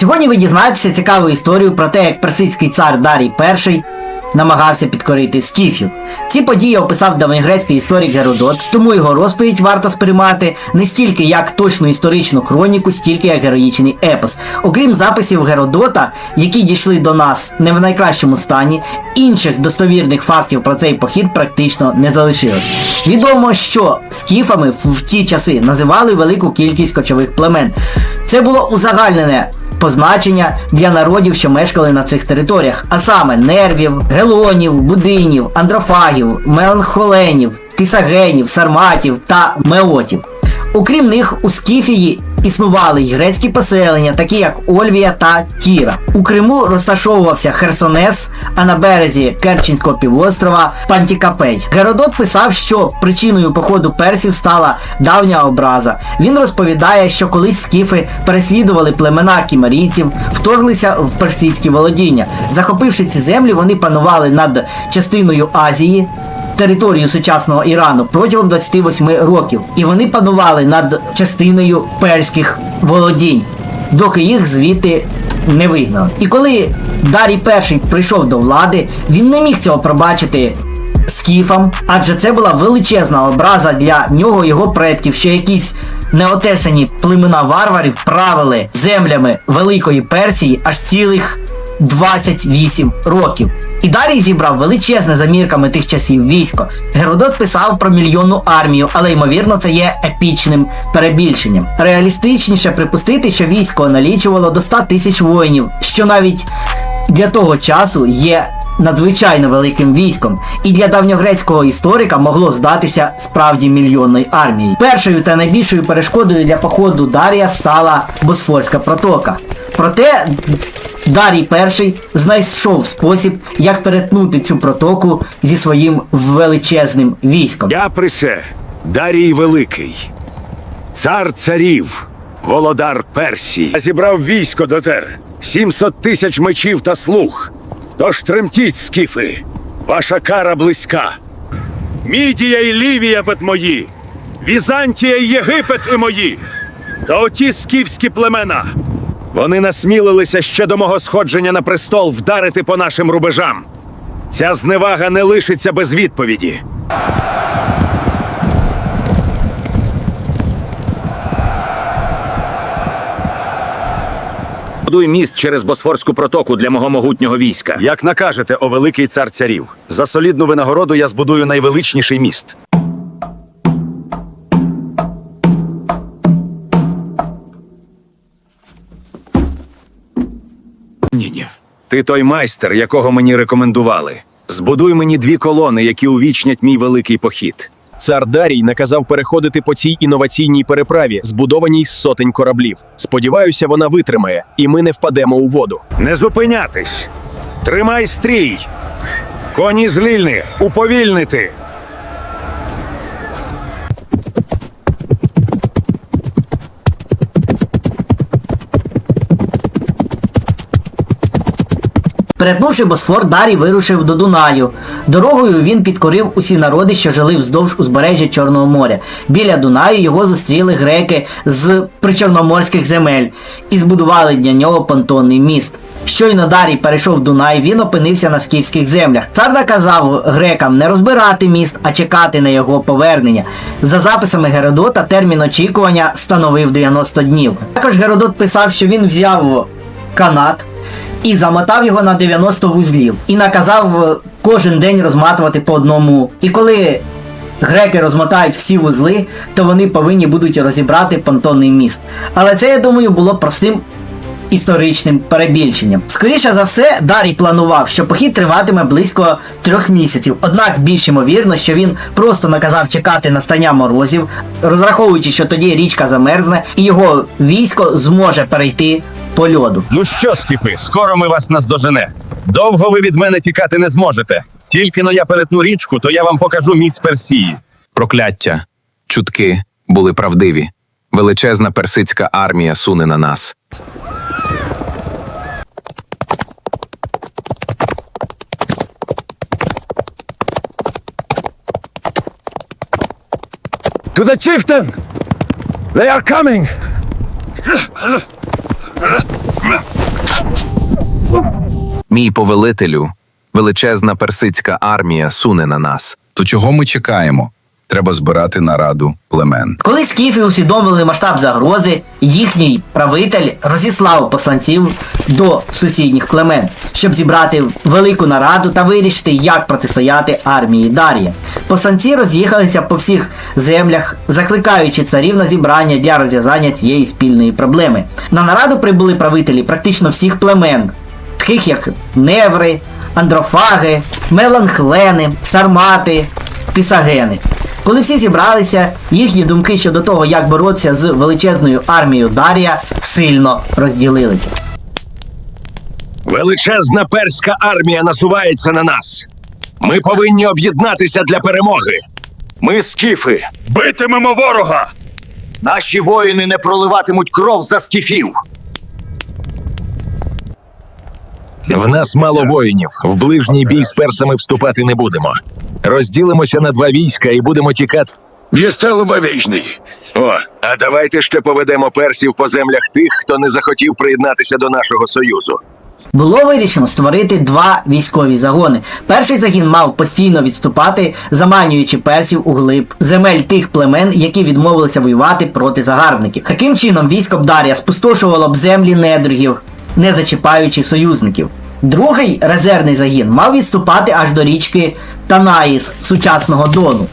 Сьогодні ви дізнаєтеся цікаву історію про те, як персидський цар Дарій І намагався підкорити скіфів. Ці події описав давньогрецький історик Геродот, тому його розповідь варто сприймати не стільки як точну історичну хроніку, стільки як героїчний епос. Окрім записів Геродота, які дійшли до нас не в найкращому стані, інших достовірних фактів про цей похід практично не залишилось. Відомо, що скіфами в ті часи називали велику кількість кочових племен. Це було узагальнене позначення для народів, що мешкали на цих територіях, а саме нервів, гелонів, будинів, андрофагів, меланхоленів, тисагенів, сарматів та меотів. Окрім них, у Скіфії існували й грецькі поселення, такі як Ольвія та Тіра. У Криму розташовувався Херсонес, а на березі Керченського півострова Пантікапей. Геродот писав, що причиною походу персів стала давня образа. Він розповідає, що колись скіфи переслідували племена кімерійців, вторглися в персидські володіння. Захопивши ці землі, вони панували над частиною Азії територію сучасного Ірану протягом 28 років, і вони панували над частиною перських володінь, доки їх звідти не вигнали. І коли Дарій І прийшов до влади, він не міг цього пробачити скіфам, адже це була величезна образа для нього його предків, що якісь неотесані племена варварів правили землями Великої Персії аж цілих 28 років. І далі зібрав величезне за мірками тих часів військо. Геродот писав про мільйонну армію, але ймовірно це є епічним перебільшенням. Реалістичніше припустити, що військо налічувало до 100 тисяч воїнів, що навіть для того часу є надзвичайно великим військом, і для давньогрецького історика могло здатися справді мільйонною армією. Першою та найбільшою перешкодою для походу Дарія стала Босфорська протока. Проте Дарій І знайшов спосіб, як перетнути цю протоку зі своїм величезним військом. Я присе, Дарій Великий, цар царів, володар Персії. Я зібрав військо дотер, 700 тисяч мечів та слуг. Тож тремтіть, скіфи, ваша кара близька. Мідія і Лівія пет мої, Візантія і Єгипет і мої, та оті скіфські племена. Вони насмілилися ще до мого сходження на престол вдарити по нашим рубежам. Ця зневага не лишиться без відповіді. Будуй міст через Босфорську протоку для мого могутнього війська. Як накажете, о великий цар царів, за солідну винагороду я збудую найвеличніший міст. Ти той майстер, якого мені рекомендували. Збудуй мені дві колони, які увічнять мій великий похід. Цар Дарій наказав переходити по цій інноваційній переправі, збудованій з сотень кораблів. Сподіваюся, вона витримає, і ми не впадемо у воду. Не зупинятись! Тримай стрій! Коні злільни! уповільнити! Перетнувши Босфор, Дарій вирушив до Дунаю. Дорогою він підкорив усі народи, що жили вздовж узбережжя Чорного моря. Біля Дунаю його зустріли греки з причорноморських земель і збудували для нього понтонний міст. Щойно Дарій перейшов Дунай, він опинився на скіфських землях. Цар наказав грекам не розбирати міст, а чекати на його повернення. За записами Геродота термін очікування становив 90 днів. Також Геродот писав, що він взяв канат і замотав його на 90 вузлів. І наказав е, кожен день розматувати по одному. І коли греки розмотають всі вузли, то вони повинні будуть розібрати понтонний міст. Але це, я думаю, було простим. Історичним перебільшенням. Скоріше за все, Дарій планував, що похід триватиме близько трьох місяців. Однак більш ймовірно, що він просто наказав чекати настання морозів, розраховуючи, що тоді річка замерзне, і його військо зможе перейти по льоду. Ну що, скіфи, скоро ми вас наздожене. Довго ви від мене тікати не зможете. Тільки но я перетну річку, то я вам покажу міць Персії. Прокляття, чутки були правдиві. Величезна персидська армія суне на нас. To the chieftain! They are coming! Мій повелителю, величезна персидська армія суне на нас. То чого ми чекаємо? Треба збирати нараду племен. Коли скіфи усвідомили масштаб загрози, їхній правитель розіслав посланців до сусідніх племен, щоб зібрати велику нараду та вирішити, як протистояти армії Дар'я. Посланці роз'їхалися по всіх землях, закликаючи царів на зібрання для розв'язання цієї спільної проблеми. На нараду прибули правителі практично всіх племен, таких як Неври, Андрофаги, Меланхлени, Сармати, Тисагени. Коли всі зібралися, їхні думки щодо того, як боротися з величезною армією Дарія, сильно розділилися. Величезна перська армія насувається на нас. Ми повинні об'єднатися для перемоги. Ми скіфи. Битимемо ворога. Наші воїни не проливатимуть кров за скіфів. В нас мало воїнів. В ближній бій з персами вступати не будемо. Розділимося на два війська і будемо тікати. Єсте лобовіжний. О, а давайте ще поведемо персів по землях тих, хто не захотів приєднатися до нашого союзу. Було вирішено створити два військові загони. Перший загін мав постійно відступати, заманюючи персів у глиб земель тих племен, які відмовилися воювати проти загарбників. Таким чином військо Бдарія спустошувало б землі недригів, не зачіпаючи союзників. Другий резервний загін мав відступати аж до річки Танаїс сучасного Дону,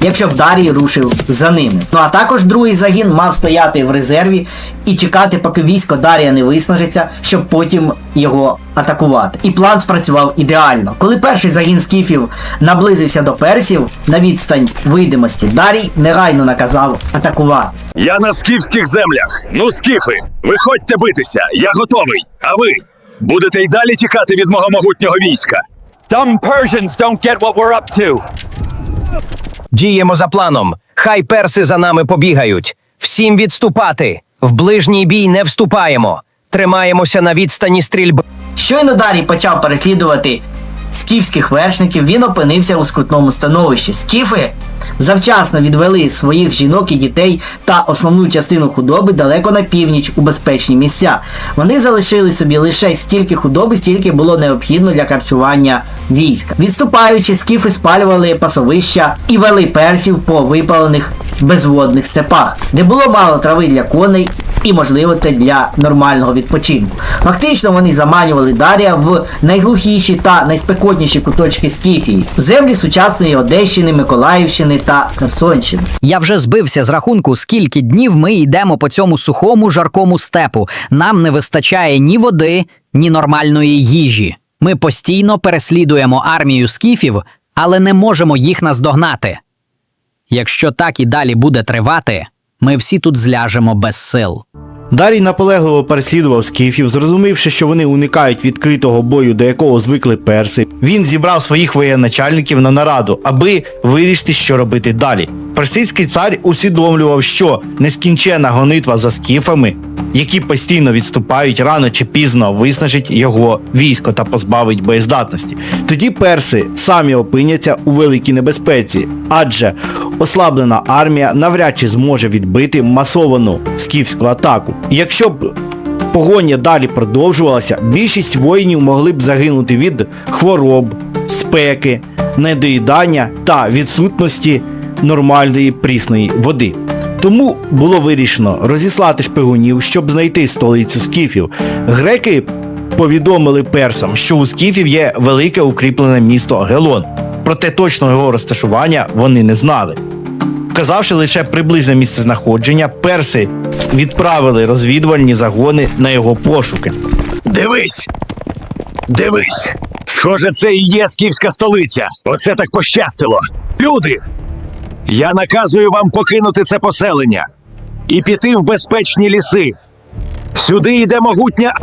якщо б Дарій рушив за ними. Ну а також другий загін мав стояти в резерві і чекати, поки військо Дарія не виснажиться, щоб потім його атакувати. І план спрацював ідеально. Коли перший загін скіфів наблизився до персів на відстань видимості, Дарій негайно наказав атакувати. Я на скіфських землях. Ну, скіфи, виходьте битися, я готовий. А ви будете й далі тікати від мого могутнього війська. Dumb Persians don't get what we're up to. Діємо за планом. Хай перси за нами побігають. Всім відступати. В ближній бій не вступаємо. Тримаємося на відстані стрільби. Щойно Дарій почав переслідувати скіфських вершників, він опинився у скрутному становищі. Скіфи завчасно відвели своїх жінок і дітей та основну частину худоби далеко на північ у безпечні місця. Вони залишили собі лише стільки худоби, стільки було необхідно для харчування війська. Відступаючи, скіфи спалювали пасовища і вели персів по випалених безводних степах, де було мало трави для коней і можливостей для нормального відпочинку. Фактично вони заманювали Дарія в найглухіші та найспекотніші куточки Скіфії, землі сучасної Одещини, Миколаївщини та Херсонщини. Я вже збився з рахунку, скільки днів ми йдемо по цьому сухому жаркому степу. Нам не вистачає ні води, ні нормальної їжі. Ми постійно переслідуємо армію скіфів, але не можемо їх наздогнати. Якщо так і далі буде тривати, ми всі тут зляжемо без сил. Дарій наполегливо переслідував скіфів, зрозумівши, що вони уникають відкритого бою, до якого звикли перси. Він зібрав своїх воєначальників на нараду, аби вирішити, що робити далі. Персидський цар усвідомлював, що нескінчена гонитва за скіфами, які постійно відступають рано чи пізно, виснажить його військо та позбавить боєздатності. Тоді перси самі опиняться у великій небезпеці, адже ослаблена армія навряд чи зможе відбити масовану скіфську атаку. Якщо б погоня далі продовжувалася, більшість воїнів могли б загинути від хвороб, спеки, недоїдання та відсутності нормальної прісної води. Тому було вирішено розіслати шпигунів, щоб знайти столицю скіфів. Греки повідомили персам, що у скіфів є велике укріплене місто Гелон, проте точного його розташування вони не знали. Вказавши лише приблизне місце знаходження, перси відправили розвідувальні загони на його пошуки. Дивись! Дивись! Схоже, це і є скіфська столиця. Оце так пощастило. Люди! Я наказую вам покинути це поселення і піти в безпечні ліси. Сюди йде могутня.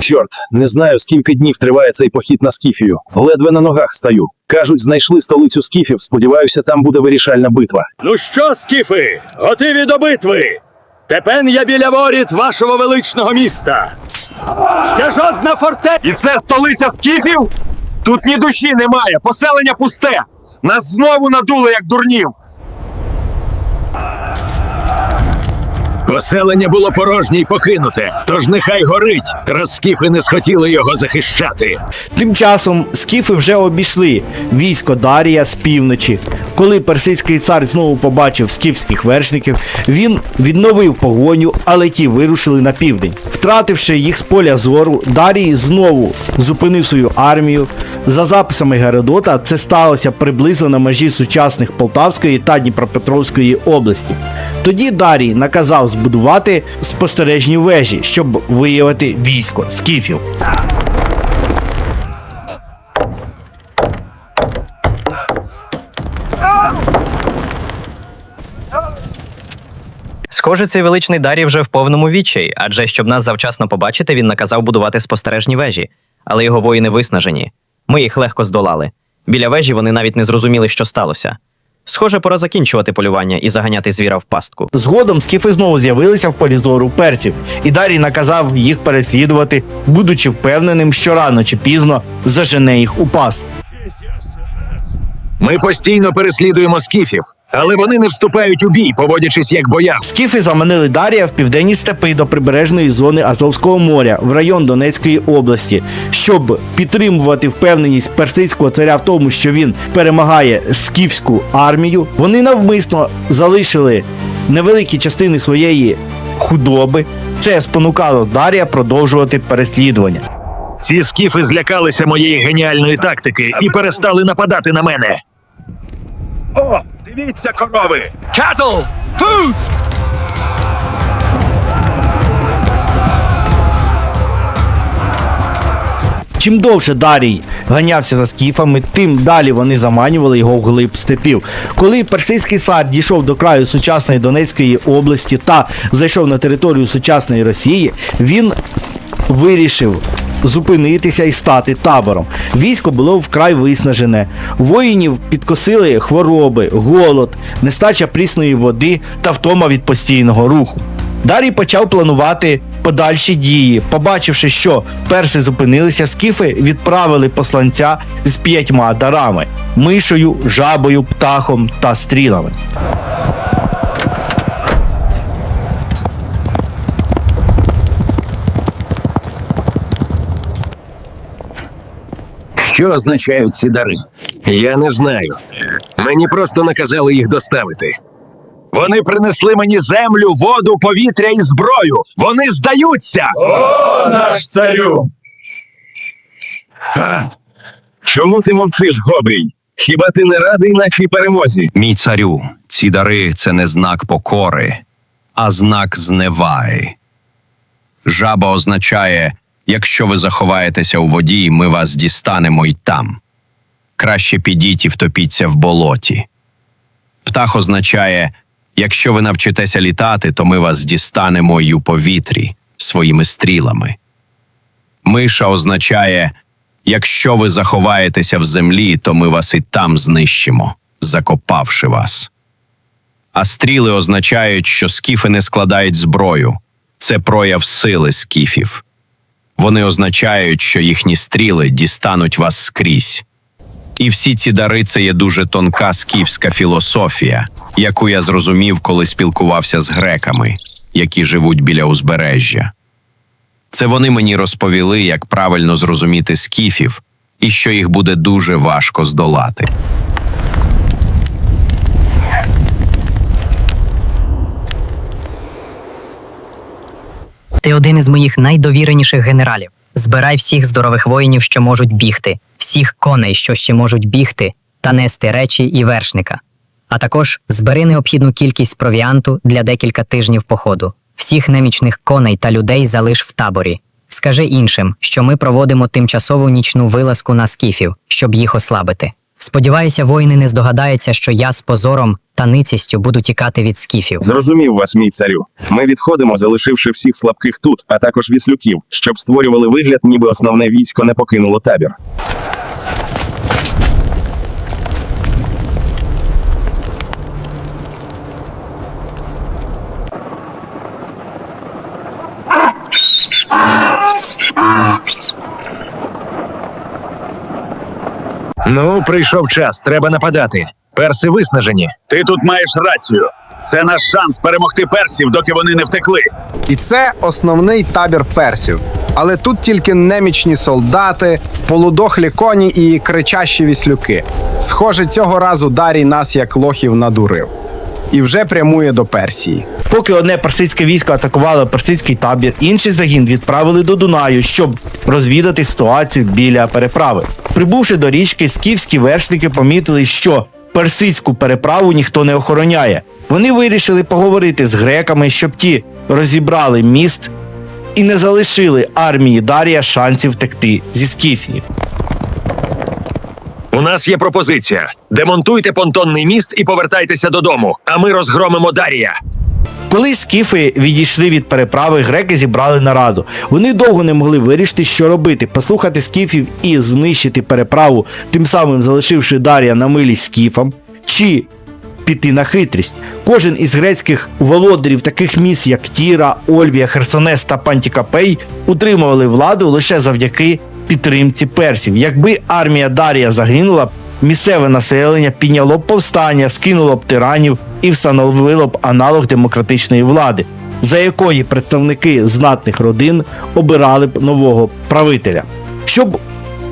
Чорт, не знаю, скільки днів триває цей похід на Скіфію. Ледве на ногах стою. Кажуть, знайшли столицю Скіфів. Сподіваюся, там буде вирішальна битва. Ну що, скіфи, готові до битви? Тепер я біля воріт вашого величного міста. Ще жодна форте. І це столиця скіфів? Тут ні душі немає, поселення пусте. Нас знову надули, як дурнів. Поселення було порожнє й покинуте, тож нехай горить, раз скіфи не схотіли його захищати. Тим часом скіфи вже обійшли військо Дарія з півночі. Коли персидський цар знову побачив скіфських вершників, він відновив погоню, але ті вирушили на південь. Втративши їх з поля зору, Дарій знову зупинив свою армію. За записами Геродота, це сталося приблизно на межі сучасних Полтавської та Дніпропетровської області. Тоді Дарій наказав збудувати спостережні вежі, щоб виявити військо скіфів. Схоже, цей величний Дарій вже в повному відчаї, адже щоб нас завчасно побачити, він наказав будувати спостережні вежі, але його воїни виснажені. Ми їх легко здолали. Біля вежі вони навіть не зрозуміли, що сталося. Схоже, пора закінчувати полювання і заганяти звіра в пастку. Згодом скіфи знову з'явилися в полі зору перців, і Дарій наказав їх переслідувати, будучи впевненим, що рано чи пізно зажене їх у паст. Ми постійно переслідуємо скіфів, але вони не вступають у бій, поводячись як бояр. Скіфи заманили Дарія в південні степи до прибережної зони Азовського моря в район Донецької області, щоб підтримувати впевненість персидського царя в тому, що він перемагає скіфську армію. Вони навмисно залишили невеликі частини своєї худоби. Це спонукало Дарія продовжувати переслідування. Ці скіфи злякалися моєї геніальної тактики і перестали нападати на мене. О, дивіться, корови! Cattle! Food! Чим довше Дарій ганявся за скіфами, тим далі вони заманювали його в глиб степів. Коли персидський цар дійшов до краю сучасної Донецької області та зайшов на територію сучасної Росії, він вирішив зупинитися і стати табором. Військо було вкрай виснажене. Воїнів підкосили хвороби, голод, нестача прісної води та втома від постійного руху. Дарій почав планувати подальші дії. Побачивши, що перси зупинилися, скіфи відправили посланця з п'ятьма дарами: мишою, жабою, птахом та стрілами. Що означають ці дари? Я не знаю. Мені просто наказали їх доставити. Вони принесли мені землю, воду, повітря і зброю. Вони здаються. О, наш царю. Чому ти мовчиш, Гобрій? Хіба ти не радий нашій перемозі? Мій царю, ці дари це не знак покори, а знак зневаги. Жаба означає, якщо ви заховаєтеся у воді, ми вас дістанемо й там. Краще підіть і втопіться в болоті. Птах означає, якщо ви навчитеся літати, то ми вас дістанемо й у повітрі своїми стрілами. Миша означає, якщо ви заховаєтеся в землі, то ми вас і там знищимо, закопавши вас. А стріли означають, що скіфи не складають зброю. Це прояв сили скіфів. Вони означають, що їхні стріли дістануть вас скрізь. І всі ці дари це є дуже тонка скіфська філософія, яку я зрозумів, коли спілкувався з греками, які живуть біля узбережжя. Це вони мені розповіли, як правильно зрозуміти скіфів і що їх буде дуже важко здолати. Ти один із моїх найдовіреніших генералів. Збирай всіх здорових воїнів, що можуть бігти, всіх коней, що ще можуть бігти, та нести речі і вершника. А також збери необхідну кількість провіанту для декілька тижнів походу. Всіх немічних коней та людей залиш в таборі. Скажи іншим, що ми проводимо тимчасову нічну вилазку на скіфів, щоб їх ослабити. Сподіваюся, воїни не здогадаються, що я з позором та ницістю буду тікати від скіфів. Зрозумів вас, мій царю. Ми відходимо, залишивши всіх слабких тут, а також віслюків, щоб створювали вигляд, ніби основне військо не покинуло табір. Ну, прийшов час, треба нападати. Перси виснажені. Ти тут маєш рацію. Це наш шанс перемогти персів, доки вони не втекли. І це основний табір персів. Але тут тільки немічні солдати, полудохлі коні і кричащі віслюки. Схоже, цього разу Дарій нас як лохів надурив. І вже прямує до Персії. Поки одне персидське військо атакувало персидський табір, інший загін відправили до Дунаю, щоб розвідати ситуацію біля переправи. Прибувши до річки, скіфські вершники помітили, що персидську переправу ніхто не охороняє. Вони вирішили поговорити з греками, щоб ті розібрали міст і не залишили армії Дарія шансів втекти зі Скіфії. У нас є пропозиція: демонтуйте понтонний міст і повертайтеся додому, а ми розгромимо Дарія. Коли скіфи відійшли від переправи, греки зібрали нараду. Вони довго не могли вирішити, що робити: послухати скіфів і знищити переправу, тим самим залишивши Дар'я на милість скіфам, чи піти на хитрість. Кожен із грецьких володарів таких міст, як Тіра, Ольвія, Херсонес та Пантікапей, утримували владу лише завдяки підтримці персів. Якби армія Дарія загинула місцеве населення підняло повстання, скинуло б тиранів і встановило б аналог демократичної влади, за якої представники знатних родин обирали б нового правителя. Щоб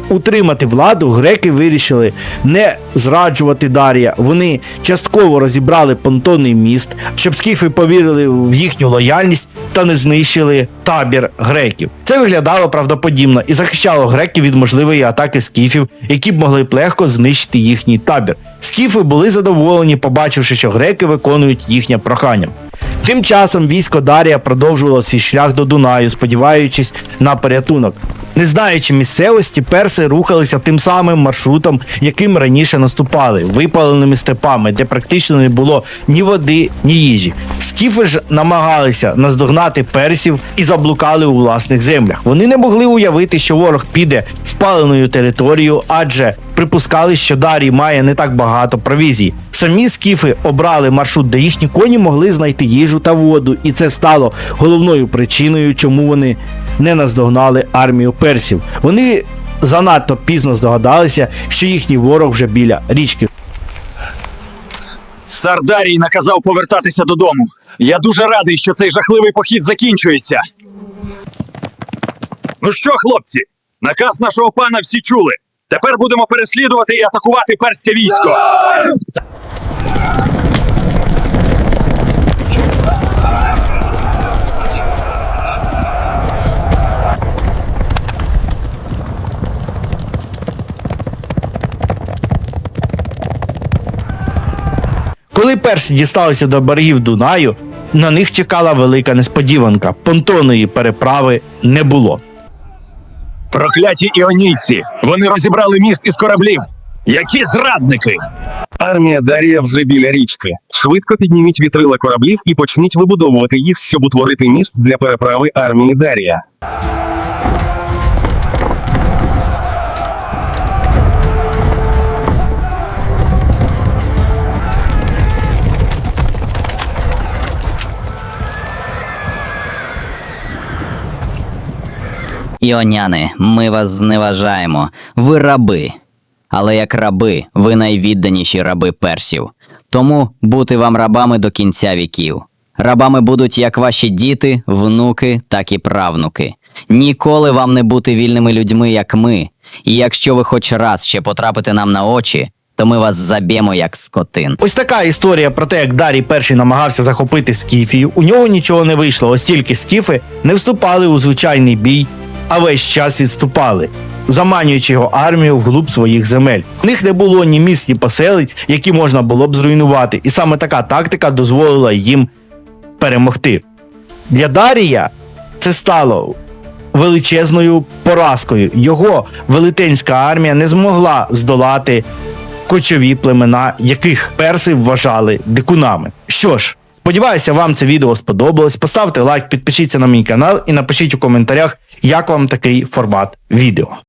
утримати владу, греки вирішили не зраджувати Дарія. Вони частково розібрали понтонний міст, щоб скіфи повірили в їхню лояльність та не знищили табір греків. Це виглядало правдоподібно і захищало греків від можливої атаки скіфів, які б могли б легко знищити їхній табір. Скіфи були задоволені, побачивши, що греки виконують їхнє прохання. Тим часом військо Дарія продовжувало свій шлях до Дунаю, сподіваючись на порятунок. Не знаючи місцевості, перси рухалися тим самим маршрутом, яким раніше наступали, випаленими степами, де практично не було ні води, ні їжі. Скіфи ж намагалися наздогнати персів і заблукали у власних землях. Вони не могли уявити, що ворог піде спаленою територією, адже припускали, що Дарій має не так багато провізій. Самі скіфи обрали маршрут, де їхні коні могли знайти їжу та воду, і це стало головною причиною, чому вони не наздогнали армію персів. Вони занадто пізно здогадалися, що їхній ворог вже біля річки. Цар Дарій наказав повертатися додому. Я дуже радий, що цей жахливий похід закінчується. Ну що, хлопці, наказ нашого пана всі чули. Тепер будемо переслідувати і атакувати перське військо. Коли перси дісталися до берегів Дунаю, на них чекала велика несподіванка. Понтонної переправи не було. Прокляті іонійці! Вони розібрали міст із кораблів. Які зрадники! Армія Дарія вже біля річки. Швидко підніміть вітрила кораблів і почніть вибудовувати їх, щоб утворити міст для переправи армії Дарія. Іоняни, ми вас зневажаємо. Ви раби. Але як раби, ви найвідданіші раби персів. Тому бути вам рабами до кінця віків. Рабами будуть як ваші діти, внуки, так і правнуки. Ніколи вам не бути вільними людьми, як ми. І якщо ви хоч раз ще потрапите нам на очі, то ми вас заб'ємо як скотин. Ось така історія про те, як Дарій перший намагався захопити Скіфію. У нього нічого не вийшло, ось тільки скіфи не вступали у звичайний бій, а весь час відступали, заманюючи його армію вглуб своїх земель. У них не було ні міст, ні поселень, які можна було б зруйнувати, і саме така тактика дозволила їм перемогти. Для Дарія це стало величезною поразкою. Його велетенська армія не змогла здолати кочові племена, яких перси вважали дикунами. Що ж, сподіваюся, вам це відео сподобалось. Поставте лайк, підпишіться на мій канал і напишіть у коментарях, як вам такий формат відео.